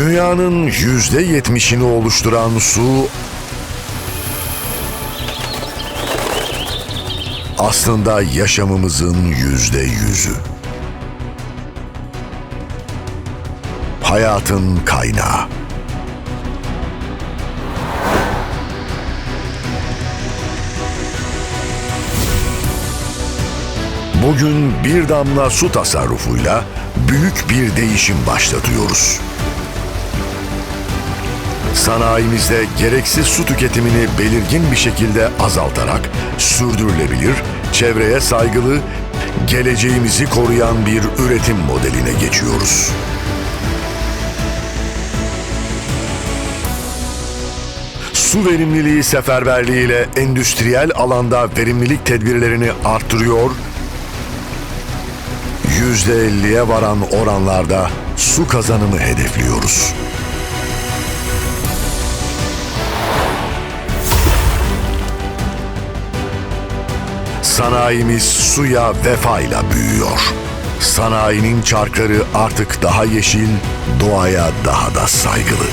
Dünyanın yüzde yetmişini oluşturan su aslında yaşamımızın yüzde yüzü. Hayatın kaynağı. Bugün bir damla su tasarrufuyla büyük bir değişim başlatıyoruz. Sanayimizde gereksiz su tüketimini belirgin bir şekilde azaltarak sürdürülebilir, çevreye saygılı, geleceğimizi koruyan bir üretim modeline geçiyoruz. Su verimliliği seferberliğiyle endüstriyel alanda verimlilik tedbirlerini arttırıyor, %50'ye varan oranlarda su kazanımı hedefliyoruz. Sanayimiz suya vefayla büyüyor. Sanayinin çarkları artık daha yeşil, doğaya daha da saygılı.